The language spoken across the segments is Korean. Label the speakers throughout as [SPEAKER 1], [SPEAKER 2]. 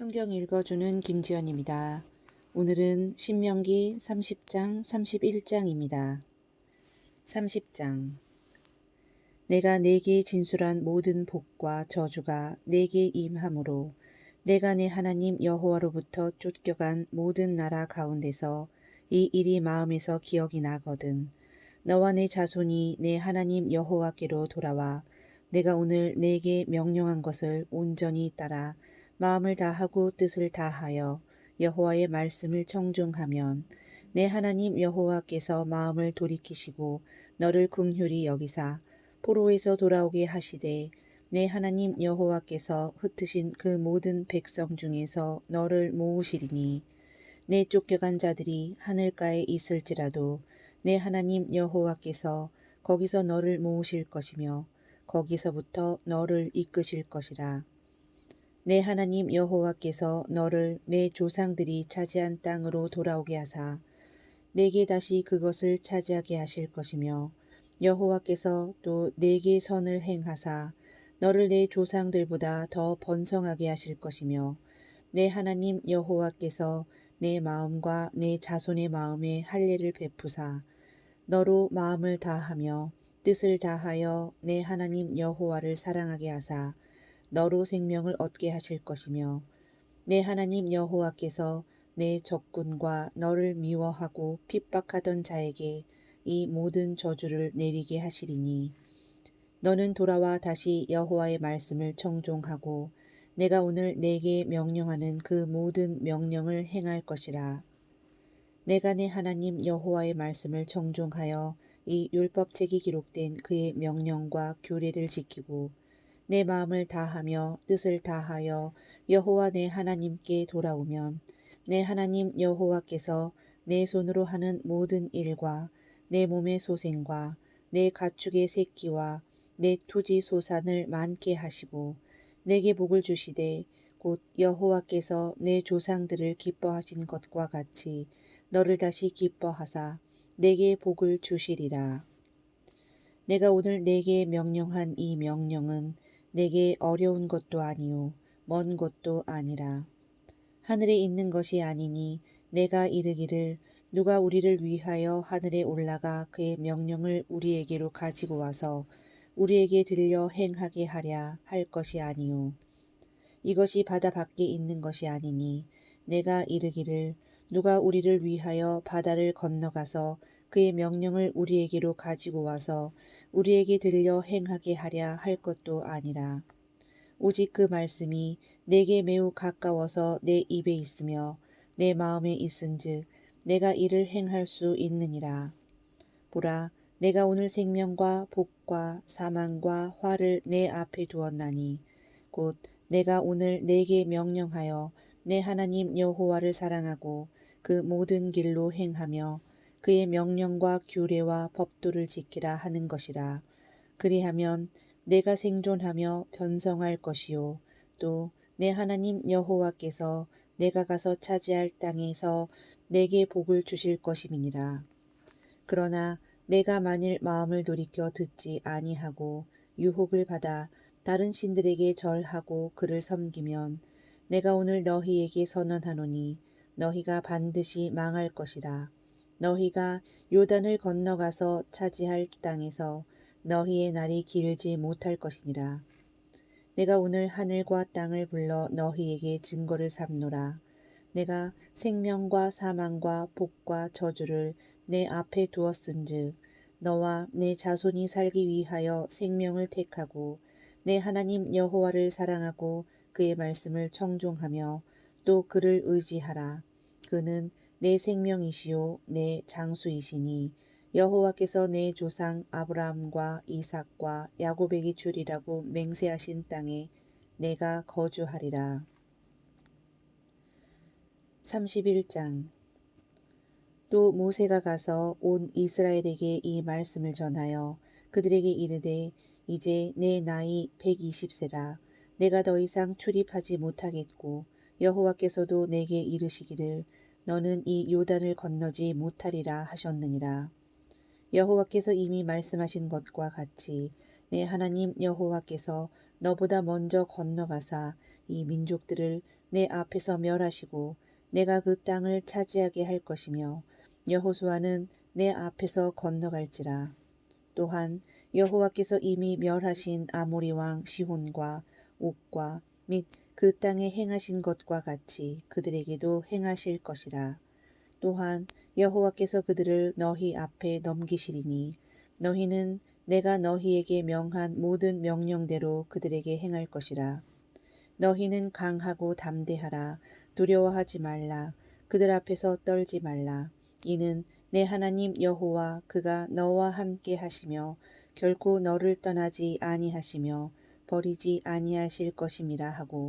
[SPEAKER 1] 성경 읽어주는 김지연입니다. 오늘은 신명기 30장 31장입니다. 30장 내가 내게 진술한 모든 복과 저주가 내게 임함으로 내가 내 하나님 여호와로부터 쫓겨간 모든 나라 가운데서 이 일이 마음에서 기억이 나거든 너와 내 자손이 내 하나님 여호와께로 돌아와 내가 오늘 내게 명령한 것을 온전히 따라 마음을 다하고 뜻을 다하여 여호와의 말씀을 청종하면 내 하나님 여호와께서 마음을 돌이키시고 너를 긍휼히 여기사 포로에서 돌아오게 하시되 내 하나님 여호와께서 흩으신 그 모든 백성 중에서 너를 모으시리니 내 쫓겨간 자들이 하늘가에 있을지라도 내 하나님 여호와께서 거기서 너를 모으실 것이며 거기서부터 너를 이끄실 것이라. 내 하나님 여호와께서 너를 내 조상들이 차지한 땅으로 돌아오게 하사 내게 다시 그것을 차지하게 하실 것이며 여호와께서 또 내게 선을 행하사 너를 내 조상들보다 더 번성하게 하실 것이며 내 하나님 여호와께서 내 마음과 내 자손의 마음에 할례를 베푸사 너로 마음을 다하며 뜻을 다하여 내 하나님 여호와를 사랑하게 하사 너로 생명을 얻게 하실 것이며 내 하나님 여호와께서 내 적군과 너를 미워하고 핍박하던 자에게 이 모든 저주를 내리게 하시리니 너는 돌아와 다시 여호와의 말씀을 청종하고 내가 오늘 내게 명령하는 그 모든 명령을 행할 것이라. 내가 내 하나님 여호와의 말씀을 청종하여 이 율법책이 기록된 그의 명령과 규례를 지키고 내 마음을 다하며 뜻을 다하여 여호와 내 하나님께 돌아오면 내 하나님 여호와께서 내 손으로 하는 모든 일과 내 몸의 소생과 내 가축의 새끼와 내 토지 소산을 많게 하시고 내게 복을 주시되 곧 여호와께서 내 조상들을 기뻐하신 것과 같이 너를 다시 기뻐하사 내게 복을 주시리라. 내가 오늘 내게 명령한 이 명령은 내게 어려운 것도 아니요 먼 것도 아니라. 하늘에 있는 것이 아니니 내가 이르기를 누가 우리를 위하여 하늘에 올라가 그의 명령을 우리에게로 가지고 와서 우리에게 들려 행하게 하랴 할 것이 아니요 이것이 바다 밖에 있는 것이 아니니 내가 이르기를 누가 우리를 위하여 바다를 건너가서 그의 명령을 우리에게로 가지고 와서 우리에게 들려 행하게 하랴 할 것도 아니라. 오직 그 말씀이 내게 매우 가까워서 내 입에 있으며 내 마음에 있은즉 내가 이를 행할 수 있느니라. 보라 내가 오늘 생명과 복과 사망과 화를 내 앞에 두었나니 곧 내가 오늘 내게 명령하여 내 하나님 여호와를 사랑하고 그 모든 길로 행하며 그의 명령과 규례와 법도를 지키라 하는 것이라. 그리하면 내가 생존하며 변성할 것이요 또 내 하나님 여호와께서 내가 가서 차지할 땅에서 내게 복을 주실 것임이니라. 그러나 내가 만일 마음을 돌이켜 듣지 아니하고 유혹을 받아 다른 신들에게 절하고 그를 섬기면 내가 오늘 너희에게 선언하노니 너희가 반드시 망할 것이라. 너희가 요단을 건너가서 차지할 땅에서 너희의 날이 길지 못할 것이니라. 내가 오늘 하늘과 땅을 불러 너희에게 증거를 삼노라. 내가 생명과 사망과 복과 저주를 내 앞에 두었은즉 너와 내 자손이 살기 위하여 생명을 택하고 내 하나님 여호와를 사랑하고 그의 말씀을 청종하며 또 그를 의지하라. 그는 내 생명이시요 내 장수이시니. 여호와께서 내 조상 아브라함과 이삭과 야곱에게 주리라고 맹세하신 땅에 내가 거주하리라. 31장. 또 모세가 가서 온 이스라엘에게 이 말씀을 전하여 그들에게 이르되 이제 내 나이 120세라. 내가 더 이상 출입하지 못하겠고 여호와께서도 내게 이르시기를 너는 이 요단을 건너지 못하리라 하셨느니라. 여호와께서 이미 말씀하신 것과 같이 내 하나님 여호와께서 너보다 먼저 건너가사 이 민족들을 내 앞에서 멸하시고 내가 그 땅을 차지하게 할 것이며 여호수아는 내 앞에서 건너갈지라. 또한 여호와께서 이미 멸하신 아모리 왕 시혼과 옥과 및 그 땅에 행하신 것과 같이 그들에게도 행하실 것이라. 또한 여호와께서 그들을 너희 앞에 넘기시리니 너희는 내가 너희에게 명한 모든 명령대로 그들에게 행할 것이라. 너희는 강하고 담대하라. 두려워하지 말라. 그들 앞에서 떨지 말라. 이는 내 하나님 여호와 그가 너와 함께 하시며 결코 너를 떠나지 아니하시며 버리지 아니하실 것임이라 하고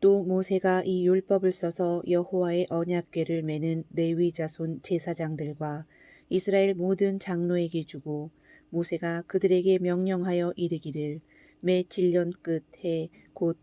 [SPEAKER 1] 또 모세가 이 율법을 써서 여호와의 언약궤를 매는 레위 자손 제사장들과 이스라엘 모든 장로에게 주고 모세가 그들에게 명령하여 이르기를 매 7년 끝해 곧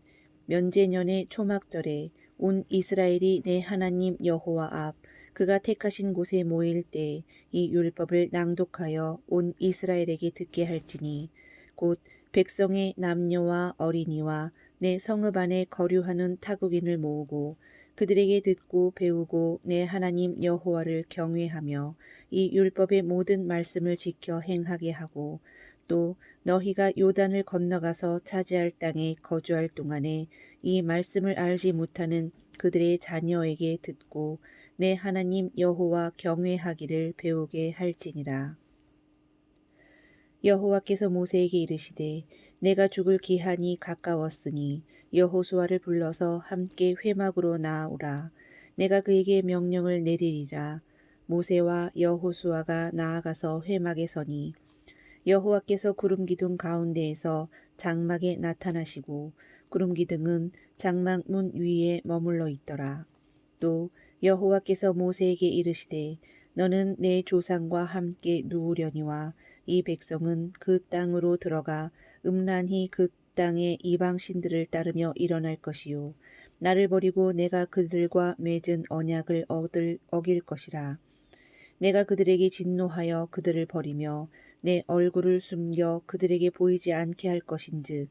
[SPEAKER 1] 면제년의 초막절에 온 이스라엘이 내 하나님 여호와 앞 그가 택하신 곳에 모일 때 이 율법을 낭독하여 온 이스라엘에게 듣게 할지니 곧 백성의 남녀와 어린이와 내 성읍 안에 거류하는 타국인을 모으고 그들에게 듣고 배우고 내 하나님 여호와를 경외하며 이 율법의 모든 말씀을 지켜 행하게 하고 또 너희가 요단을 건너가서 차지할 땅에 거주할 동안에 이 말씀을 알지 못하는 그들의 자녀에게 듣고 내 하나님 여호와 경외하기를 배우게 할지니라. 여호와께서 모세에게 이르시되 내가 죽을 기한이 가까웠으니 여호수아를 불러서 함께 회막으로 나아오라. 내가 그에게 명령을 내리리라. 모세와 여호수아가 나아가서 회막에 서니 여호와께서 구름 기둥 가운데에서 장막에 나타나시고 구름 기둥은 장막 문 위에 머물러 있더라. 또 여호와께서 모세에게 이르시되 너는 내 조상과 함께 누우려니와 이 백성은 그 땅으로 들어가 음란히 그 땅의 이방 신들을 따르며 일어날 것이요. 나를 버리고 내가 그들과 맺은 언약을 얻을 어길 것이라. 내가 그들에게 진노하여 그들을 버리며 내 얼굴을 숨겨 그들에게 보이지 않게 할 것인즉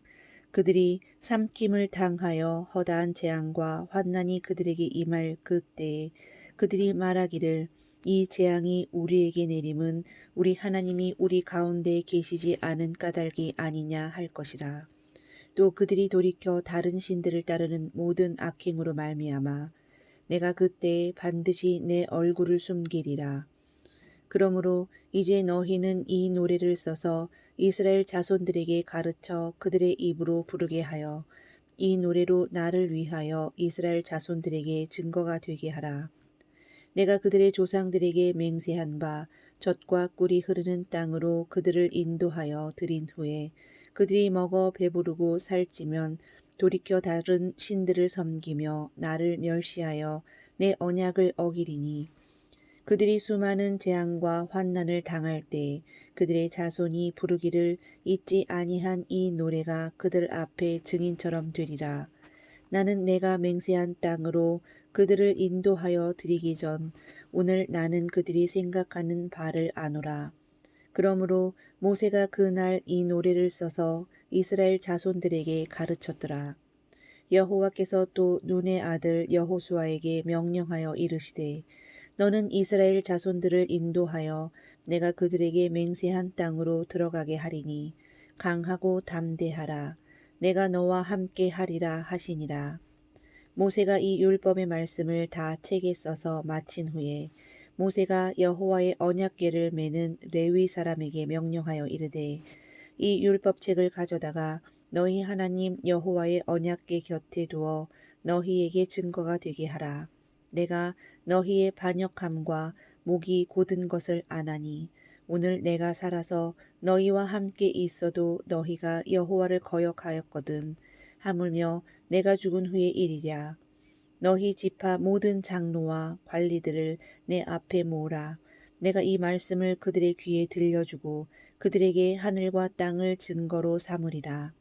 [SPEAKER 1] 그들이 삼킴을 당하여 허다한 재앙과 환난이 그들에게 임할 그때에 그들이 말하기를 이 재앙이 우리에게 내림은 우리 하나님이 우리 가운데 계시지 않은 까닭이 아니냐 할 것이라. 또 그들이 돌이켜 다른 신들을 따르는 모든 악행으로 말미암아 내가 그때에 반드시 내 얼굴을 숨기리라. 그러므로 이제 너희는 이 노래를 써서 이스라엘 자손들에게 가르쳐 그들의 입으로 부르게 하여 이 노래로 나를 위하여 이스라엘 자손들에게 증거가 되게 하라. 내가 그들의 조상들에게 맹세한 바 젖과 꿀이 흐르는 땅으로 그들을 인도하여 들인 후에 그들이 먹어 배부르고 살찌면 돌이켜 다른 신들을 섬기며 나를 멸시하여 내 언약을 어기리니 그들이 수많은 재앙과 환난을 당할 때 그들의 자손이 부르기를 잊지 아니한 이 노래가 그들 앞에 증인처럼 되리라. 나는 내가 맹세한 땅으로 그들을 인도하여 드리기 전 오늘 나는 그들이 생각하는 바를 아노라. 그러므로 모세가 그날 이 노래를 써서 이스라엘 자손들에게 가르쳤더라. 여호와께서 또 눈의 아들 여호수아에게 명령하여 이르시되 너는 이스라엘 자손들을 인도하여 내가 그들에게 맹세한 땅으로 들어가게 하리니 강하고 담대하라 내가 너와 함께 하리라 하시니라. 모세가 이 율법의 말씀을 다 책에 써서 마친 후에 모세가 여호와의 언약궤를 매는 레위 사람에게 명령하여 이르되 이 율법책을 가져다가 너희 하나님 여호와의 언약궤 곁에 두어 너희에게 증거가 되게 하라. 내가 너희의 반역함과 목이 곧은 것을 아나니 오늘 내가 살아서 너희와 함께 있어도 너희가 여호와를 거역하였거든 하물며 내가 죽은 후의 일이랴. 너희 지파 모든 장로와 관리들을 내 앞에 모으라. 내가 이 말씀을 그들의 귀에 들려주고 그들에게 하늘과 땅을 증거로 삼으리라.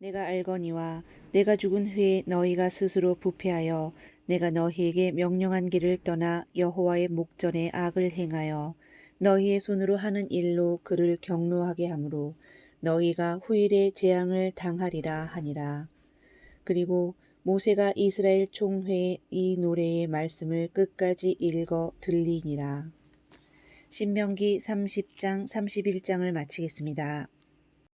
[SPEAKER 1] 내가 알거니와 내가 죽은 후에 너희가 스스로 부패하여 내가 너희에게 명령한 길을 떠나 여호와의 목전에 악을 행하여 너희의 손으로 하는 일로 그를 경노하게 하므로 너희가 후일에 재앙을 당하리라 하니라. 그리고 모세가 이스라엘 총회에 이 노래의 말씀을 끝까지 읽어 들리니라. 신명기 30장 31장을 마치겠습니다.